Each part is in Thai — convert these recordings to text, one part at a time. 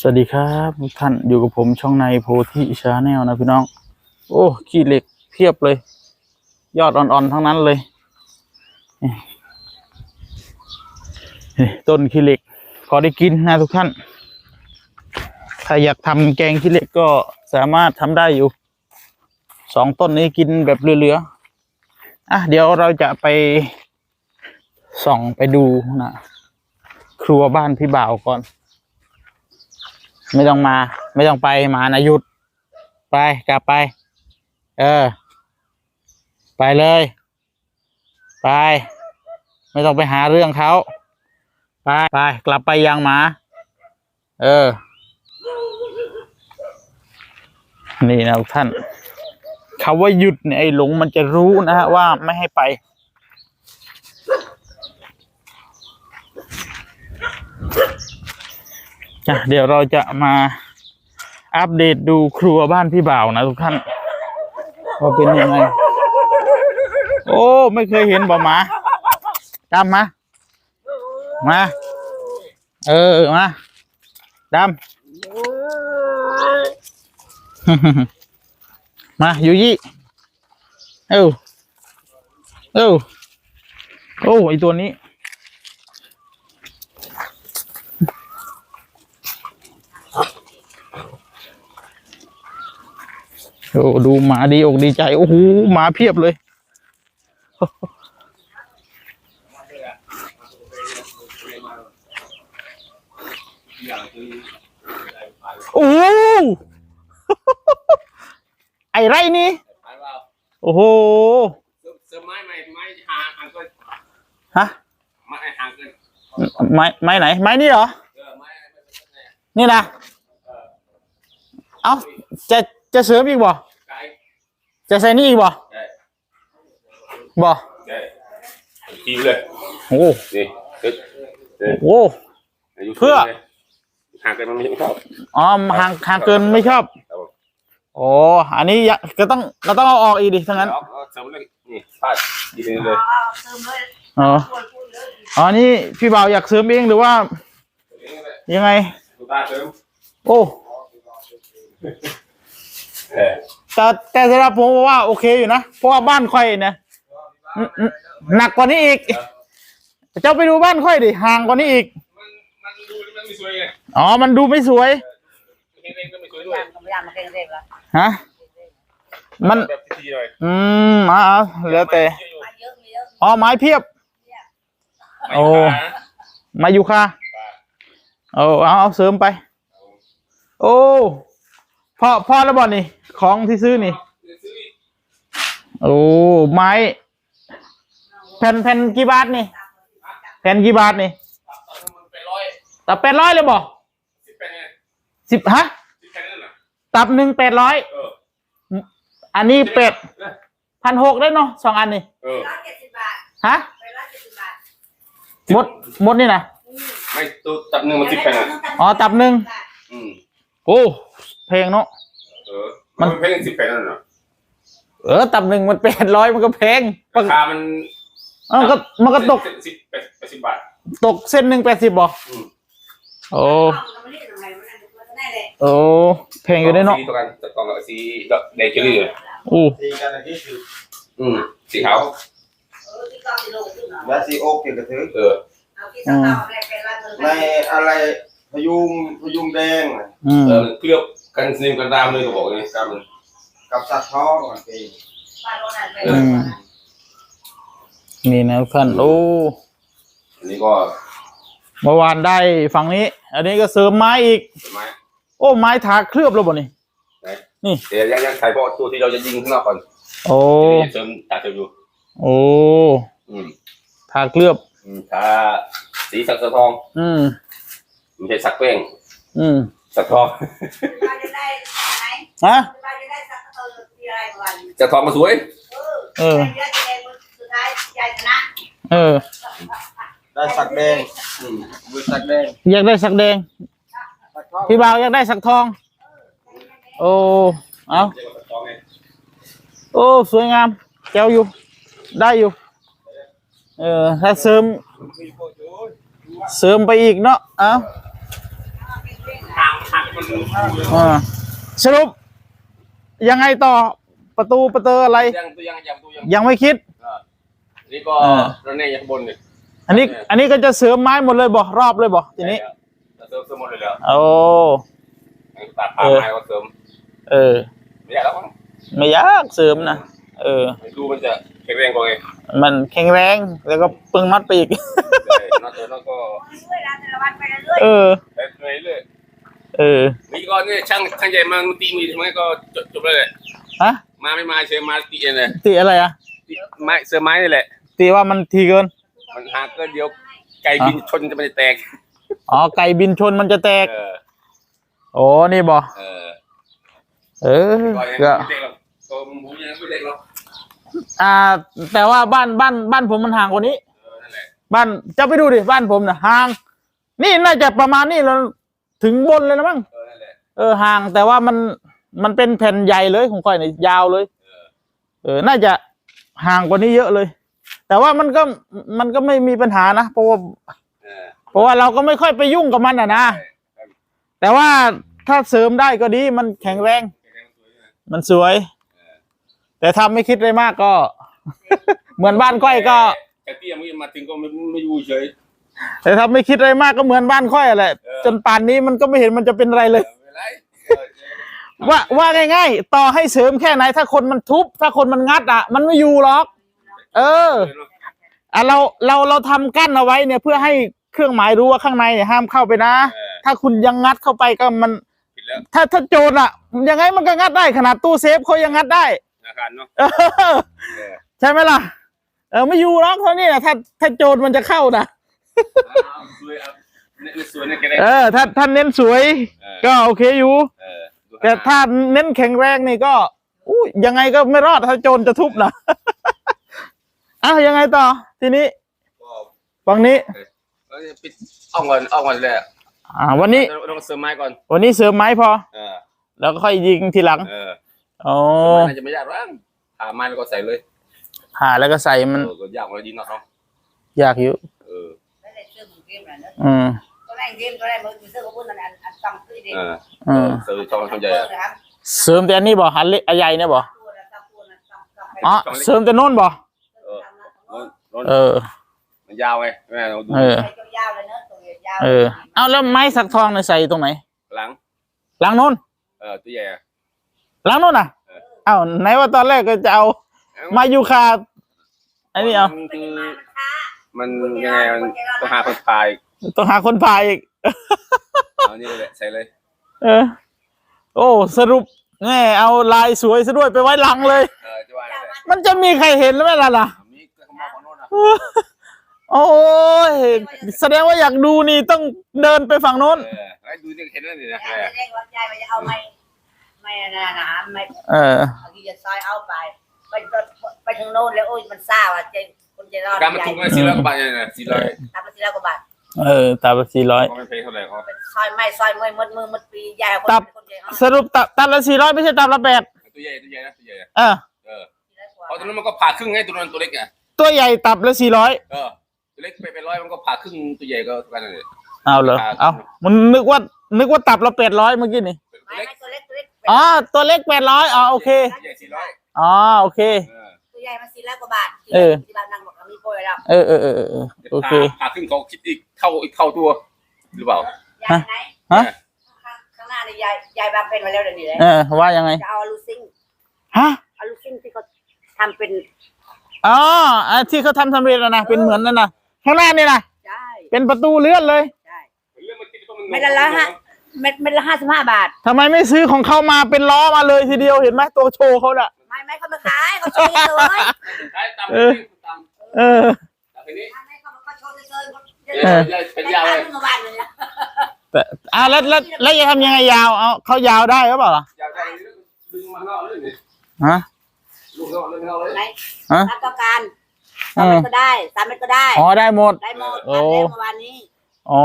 สวัสดีครับทุกท่านอยู่กับผมช่องในโพธิชาแนลนะพี่น้อง โอ้ขี้เหล็กเพียบเลย ยอดอ่อนๆทั้งนั้นเลยนี่ต้นขี้เหล็ก พอได้กินนะทุกท่าน ถ้าอยากทำแกงขี้เหล็กก็สามารถทำได้อยู่สองต้นนี้กินแบบเหลือๆอะเดี๋ยวเราจะไปส่องไปดูนะครัวบ้านพี่บ่าวก่อน ไม่ต้องมา ไม่ต้องไปมานะหยุด ไปกลับไป เออ ไปเลย ไป ไม่ต้องไปหาเรื่องเขาไปไปกลับไปยังหมา เออ นี่นะท่านคาว่าหยุดเนี่ยไอ้หลงมันจะรู้นะฮะว่าไม่ให้ไป อะเดี๋ยวเราจะมาอัปเดตดูครัวบ้านพี่บ่าวนะทุกท่านว่าเป็นยังไง โอ้ไม่เคยเห็นบ่หมาดำมามา เออมาดำมาอยู่ยี่เอ้าเอ้าโอ้ไอตัวนี้ โอ้ดูหมาดีอกดีใจ โอ้โหหมาเพียบเลย โอ้โหไอไรนี่โอ้โหฮะไม้ไม้ไหน ไม้นี่เหรอเออไม้ไม่เป็นไรนี่นะ เอ้าจะ จะเสริมอีกบ่ไกลจะใส่นี่อีกบ่ใช่บ่ใช่ทีเลยโอ้โหนี่เด็ดเด็ดโอ้โหเพื่อห่างเกินมันไม่ชอบอ๋อห่างห่างเกินไม่ชอบครับผมโอ้อันนี้ยะก็ต้องเราต้องเอาออกอีกดิทั้างนั้นเอาเอาเสริมเลยนี่พลาดดีเลยอ๋ออ๋อนี่พี่บ่าวอยากเสริมเองหรือว่ายังไงดูตาเสริมโอ้ เออแต่แต่สำหรับผมว่าโอเคอยู่นะเพราะว่าบ้านค่อยเนี่ยอืมอืมหนักกว่านี้อีก เจ้าไปดูบ้านค่อยดิห่างกว่านี้อีก มันมันดูมันไม่สวยไงอ๋อ มันดูไม่สวยเห็นเองก็ไม่สวยด้วย Yang kemudian makin rela. ฮะมันแบบทีๆหน่อยอืมอ่าแล้วแต่ Ayo, ayo. อ๋อไม้เพียบไม่โอ้ขานะมาอยู่ค่ะ เอาเอาเอาเสริมไป โอ้ พ่อพ่อแล้วบอลนี่ ของที่ซื้อนี่ซื้ออีกโอ้ไม้ แผ่นแผ่นกี่บาทนี่ แผ่นกี่บาทนี่มันเป็นร้อยตับแปดร้อยเลยบ่สิบเป็นไงสิบฮะสิบเป็นนั่นน่ะตับหนึ่งแปดร้อยเอออันนี้เป็ดพันหกได้เนาะสองอันนี่เออฮะหมดหมดนี่นะไม่ตัวตับหนึ่งมันสิบเป็นอะอ๋อตับหนึ่งอืมโอ้ เพลงเนาะเออ มันเป็นสิบเป็นนั่นน่ะเออตับหนึ่งมันแปดร้อยมันก็แพงราคามันเออมันก็มันก็ตกสิบแปดแปดสิบบาท ตกเส้นหนึ่งแปดสิบบ่อืมโอ้โอ้เพลงอยู่ได้เนาะสีตัวกันจะกล่องกับสีดอกเดจิลี่เลยโอ้ตีกันอันนี้คืออืมสีขาวและซีโอกเกี่ยวกับถือเออในอะไรพยุงพยุงแดงน่ะอืมเออเคลือบ กันสนิมกันดามเลยก็บอกเลยครับมันกับสัตว์ท้องอะตีอืมนี่นะทุกท่านโอ้อันนี้ก็เมื่อวานได้ฝั่งนี้ อันนี้ก็เสริมไม้อีกต้นไม้โอ้ไม้ถาเคลือบแล้วบ่นี่ ไหนนี่ เดี๋ยวยังยังใส่เพราะตัวที่เราจะยิงข้างนอกก่อนโอ้เดี๋ยวเสริมตาเสริมอยู่ โอ้อืมถาเคลือบ อืมทาสีสักสะทอง อืมไม่ใช่สักแป้ง อืม สักทองฮะสักทองมาสวย เออเออ ได้สักแดงอืมมือสักแดงอยากได้สักแดง สักท้องพี่บ่าวอยากได้สักทอง โอ้ เอาเรียกว่าสักทองไงโอ้ สวยงามแก้วอยู่ ได้อยู่ เออ ถ้าเสริม เสริมไปอีกเนาะ เอาห่างห่มัน อ่าสรุป ยังไงต่อประตูประตูอะไร ยังตัวยังยังตัวยังยังไม่คิดอ่านี่ก็เออระแนงยังข้างบนเนี่ยอันนี้ อันนี้ก็จะเสริมไม้หมดเลยบ่รอบเลยบ่ทีนี้เราเสริมเสริมหมดเลยแล้วโอ้ตัดผ้าไม้ก็เสริม เออไม่อยากแล้วมั้งไม่ยากเสริมนะเออดูมันจะแข็งแรงกว่าไงมันแข็งแรงแล้วก็ปึงมัดไปอีกใช่นอกจากนั้นก็ช่วยร้านแต่ละวันไปเรื่อยเออไปเรื่อย เออๆนี่ก็เนี่ยช่างช่างใหญ่มาตีมือทำไมก็จบจบเลยแหละฮะมาไม่มาเชิญมาตีเองเลยตีอะไรอะตีไม้เสือไม้นี่แหละ ตีว่ามันทีเกินมันหาก็เดี๋ยวไก่บินชนจะมันจะแตกอ๋อไก่บินชนมันจะแตกเออโอ้นี่บ่เออเออก็ยังก็ไม่เด็กหรอกตัวหมูยังไม่เด็กหรอกอ่า แต่ว่าบ้านบ้านบ้านผมมันห่างกว่านี้เออนั่นแหละบ้านจะไปดูดิบ้านผมน่ะห่าง นี่น่าจะประมาณนี้เรา ถึงบนเลยนะมั้ง เออนั่นแหละเออห่างแต่ว่ามันมันเป็นแผ่นใหญ่เลยของค่อยเนี่ยยาวเลย เออเออ น่าจะห่างกว่านี้เยอะเลย แต่ว่ามันก็มันก็ไม่มีปัญหานะเพราะว่าเออเพราะว่าเราก็ไม่ค่อยไปยุ่งกับมันอะนะแต่ว่าถ้าเสริมได้ก็ดีมันแข็งแรงมันสวย แต่ทำไม่คิดเลยมากก็ เหมือนบ้านก้อยก็ แต่เตี้ยมึงมาถึงก็ไม่ไม่อยู่เฉย แต่ทำไม่คิดอะไรมากก็เหมือนบ้านก้อยอะแหละเออจนป่านนี้มันก็ไม่เห็นมันจะเป็นอะไรเลยเออไม่เป็นไรเออเออว่าว่าง่ายๆ ต่อให้เสริมแค่ไหน ถ้าคนมันทุบ ถ้าคนมันงัดอะ มันไม่อยู่หรอก เอออะเราเราเราทำกั้นเอาไว้เนี่ยเพื่อให้เครื่องหมายรู้ว่าข้างในเนี่ยห้ามเข้าไปนะเออถ้าคุณยังงัดเข้าไปก็มันผิดแล้วถ้าถ้าโจรอะ ยังไงมันก็งัดได้ขนาดตู้เซฟเขายังงัดได้ธนาคารเนาะเออเออใช่ไหมล่ะ เออไม่อยู่หรอกเท่านี้นะถ้าถ้าโจรมันจะเข้านะ เอาสวยเอาเนี่ยสวยเนี่ยแกได้เออถ้าถ้าเน้นสวยเออก็โอเคอยู่เออดูแต่ถ้าเน้นแข็งแรงนี่ก็อู้ยังไงก็ไม่รอดถ้าโจรจะทุบนะอ้าวยังไงต่อ ทีนี้ก็ฝั่งนี้เออปิดอ่องก่อนอ่องก่อนเลยอะอ่า วันนี้เราต้องเสริมไม้ก่อน วันนี้เสริมไม้พอเออแล้วก็ค่อยยิงทีหลังเอออ๋อเสริมไม้น่าจะไม่ยากหรอกหาไม้แล้วก็ใส่เลยหาแล้วก็ใส่มันเออก็ยากกว่าดีเนาะเนาะยากอยู่เออๆไม่ได้ เชื่อมึงเกมนะเนอะอืมก็แรงเกมก็แรงมึงเสื้อกับพุ่นอันอันอันตั้งขึ้นดิเอออืมเสริมช่องช่องใหญ่เอออะ นะครับเสริมแต่อันนี้บ่หันเล็กอันใหญ่เนี่ยบ่ตัวนะตั้งตัวนะตั้งตั้งไปอ๋อเสริมแต่โน่นบ่เออโน่นโน่นเออ มันยาวไงแม่เราดูเออ ใส่ตัวยาวเลยเนอะตัวยาวเออ เอาแล้วไม้สักทองเนี่ยใส่ตรงไหนหลัง หลังโน้นเออตัวใหญ่อะหลังโน้นอะเออเอ้าไหนว่าตอนแรกก็จะเอามายูคาอันนี้เอามันเป็คืนอ มามันช้ามันยังไงมันต้องหาคนพายต้องหาคนพายอีกเอานี่แหละใส่เลย เออ โอ้สรุปแม่เอาลายสวยซะด้วยไปไว้หลังเลย เออจะว่าอะไรแหละมันจะมีใครเห็นหรือไม่ล่ะล่ะมีก็ขโมยของโน่นนะโอ้ยแสดงว่าอยากดูนี่ต้องเดินไปฝั่งโน้นเออไอ้ดูนี่เห็นแล้วนี่นะยายเรียกว่ายายมันจะเอาไม่ไม่นะนะไม่เออเอาที่จะซอยเอาไปไปไปถึงโน่นแล้วโอ้ยมันซ่าว่ะเจ๊ คนใจรอดการมาทุกข์สี่ร้อยกว่าบาทเนี่ยนะสี่ร้อยตามไปสี่ร้อยกว่าบาทเออตับสี่ร้อยก็ไม่แพงเท่าไหร่เขาเป็นซอยไม้ซอยมือมืดมือมืดปียายคนตับคนใจรอดสรุปตับตับละสี่ร้อยไม่ใช่ตับละแปดตัวใหญ่ตัวใหญ่นะตัวใหญ่อะเออเออเพราะตัวนั้นมันก็ผ่าครึ่งไงตัวนั้นตัวเล็กไงตัวใหญ่ตับละสี่ร้อยเออตัวเล็กไปเป็นร้อยมันก็ผ่าครึ่งตัวใหญ่ก็เท่ากันเลยเอาเหรอเอามันนึกว่านึกว่าตับละแปดร้อยเมื่อกี้นี่ตัวไม่เล็กไม่ตัวเล็กตัวเล็กอ๋อตัวเล็กแปดร้อยอ๋อโอเคตัวใหญ่สี่ร้อยอ๋อโอเคเออตัวใหญ่มันสี่ร้อยกว่าบาทเออที่บ้านนั่งบอกว่ามีโปรยแล้วเออเออเออเออโอเคผ่าครึ่งเขาคิดอีกเท่าอีกเท่าตัว หรือเปล่า ยายไหนฮะข้างข้างหน้านี่ยายยายบางเป็นมาแล้วเดี๋ยวนี้เลยเออ ว่ายังไง จะเอาลูซิงฮะ เอาลูซิงที่เขาทำเป็นอ๋ออะที่เขาทำสำเร็จแล้วนะ เป็นเหมือนนั่นนะข้างหน้านี่นะใช่เป็นประตูเลื่อนเลยใช่เรื่องมันคิดว่ามันไม่ละละฮะเม็ดเม็ดละห้าสิบห้าบาท ทำไมไม่ซื้อของเขามาเป็นล้อมาเลยทีเดียวเห็นไหมตัวโชว์เขาน่ะ ไม่ไม่เขามาขายเขาโชว์เลย ใช่ตาม เออตามเออตามทีนี้ไม่เขาเขาโชว์เลยเออเป็นยาวเลยเมื่อวานเลยนะแต่อะแล้วแล้วแล้วจะทำยังไงยาวเอาเขายาวได้หรือเปล่าล่ะยาวได้ดึงมาเนาะเลยนี่ฮะลูกเนาะเลยเนาะเลยไหนฮะตามต้องการสามเม็ดก็ได้สามเม็ดก็ได้ อ๋อได้หมด ได้หมดโอ้ทำแล้วเมื่อวานนี้อ๋อ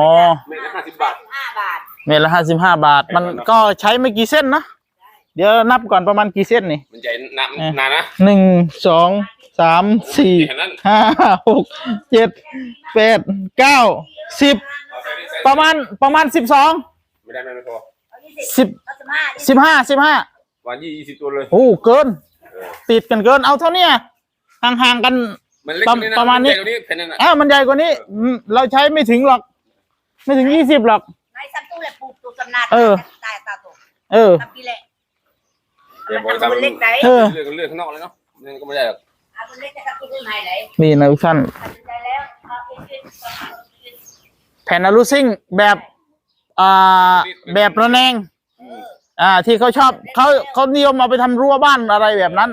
เม็ดละห้าสิบบาทห้าบาท เมตรละห้าสิบห้าบาท มันก็ใช้ไม่กี่เส้นนะ เดี๋ยวนับก่อนประมาณกี่เส้นนี่ มันใหญ่นานนานนะหนึ่งสองสามสี่แค่นั้นห้าหกเจ็ดแปดเก้าสิบประมาณประมาณสิบสองไม่ได้ไม่พอเอาสิบสิบสิบห้าสิบห้าสิบห้าวันยี่ยี่สิบตัวเลยโอ้เกินเออติดกันเกินเอาเท่าเนี้ยห่างๆกันมันเล็กประกว่ประมาณนี้ใหญ่กว่านี้แผ่นนั้นน่ะอ้าวมันใหญ่กว่านี้อืมเราใช้ไม่ถึงหรอก ไม่ถึงยี่สิบหรอกในซัมตู้เลยปลูกตัวสำนักเออตายตาตัวเออทำกี่แหละ เดี๋ยวบอกทำบุญเล็กไหนเออเลือกเลือกข้างนอกเลยเนาะนั่นก็ไม่ได้หรอกทำบุญเล็กจะทำที่ไหนไหนนี่นะทุกท่านตัดสินใจแล้วเอาเอ็นเอ็นเอ็นแผ่นอะลูซิ่งแบบอ่าแบบระแนงอ่าที่เขาชอบเขาเขานิยมเอาไปทำรั้วบ้านอะไรแบบนั้น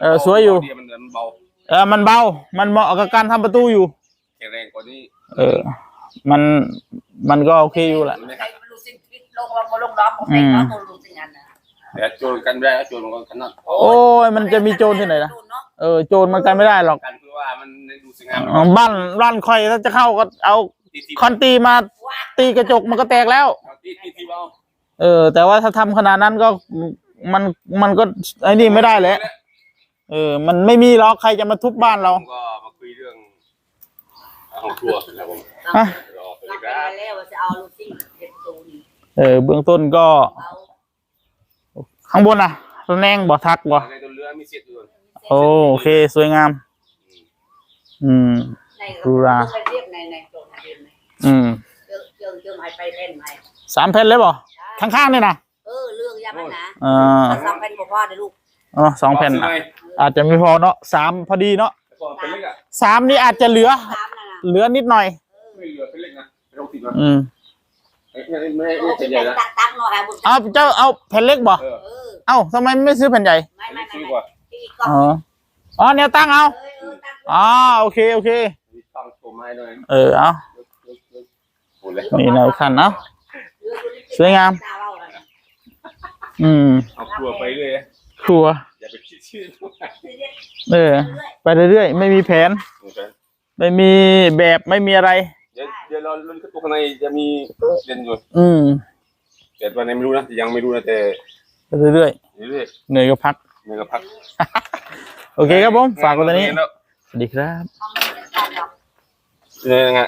เออสวยอยู่เดีมันมันเบาเออมันเบา มันเหมาะกับการทำประตูอยู่ แข็งแรงกว่านี้เออ มันมันก็โอเคอยู่แหละใครไม่รู้สิ่งที่ลงลงมาลงล้อมของเด็กเนาะตัวรู้สิ่งนั้นนะ แต่โจรกันไม่ได้โจรมันก็กันนั่นโอ้ยมันจะมีโจรที่ไหนนะโจรเนาะเออโจรมันกันไม่ได้หรอกกันเพื่อว่ามันดูสวยงามอ๋อบ้านบ้านคอยถ้าจะเข้าก็เอาตีทีคอนตีมาว้าตีกระจกมันก็แตกแล้ว ตีตีทีเอาเออ แต่ว่าถ้าทำขนาดนั้นก็มันมันก็ไอ้นี่ไม่ได้แหละเออ มันไม่มีหรอกใครจะมาทุบบ้านเราผมก็มาคุยเรื่องห้องครัวแล้วผมอะรอไปเราเลยไปครับแล้วว่าจะเอาลูกซิ่งเด็กตูนี่เออเบื้องต้นก็เบา ข้างบนน่ะระแนงบ่ทักบ่ในตัวเรือมีเศษอยู่โอ้โอเค สวยงาม อืมในดูราไปเรียกในในโจรเรียนไหมอืมเจอเจอเจอหายไปเล่นไหมสามแผ่นเลยบ่ข้างๆนี่นะเออเรื่องยามันนะอ่าถ้าสองเป็นบอกว่าเดี๋ยวลูกอ๋อสองแผ่นซื้น่ะไหมอาจจะไม่พอเนาะสามพอดีเนาะแต่ก่อนเป็นเล็กอะสามนี่อาจจะเหลือสามนั่นน่ะเหลือนิดหน่อยไม่เหลือเป็นเล็กนะไม่ต้องติดนะอืม ไม่ไม่ไม่โอ้ไม่ที่ใหญ่เป็นะตักตักหน่อยบุญเอาเจ้าเอาแผ่นเล็กบ่เออเออเอ้าทำไมไม่ซื้อแผ่นใหญ่ไม่ไม่ไม่ซื้อไม่กว่าที่ก็อ๋ออ๋อแนวตั้งเอาเออเออตักอ๋อโอเคโอเค มีตังตัวไม้ด้วยเออเอามดเลยนี่นะขันเนาะสวยงาม อืมเอาครัวไปเลยครัวอย่าไปคิดชื่อเออ ไปเรื่อยๆไม่มีแผน ไม่มีแบบไม่มีอะไร เดี๋ยวเดี๋ยวเราลุ้นตัวข้างในจะมีเด่นอยู่อืมแต่วันไหนไม่รู้นะยังไม่รู้นะแต่ไปเรื่อยเรื่อยๆเหนื่อยก็พักๆมันก็พักโอเคครับผมฝากไว้ตอนนี้แล้วสวัสดีครับเอาเงินไปจ่ายดอกเนี่ยไง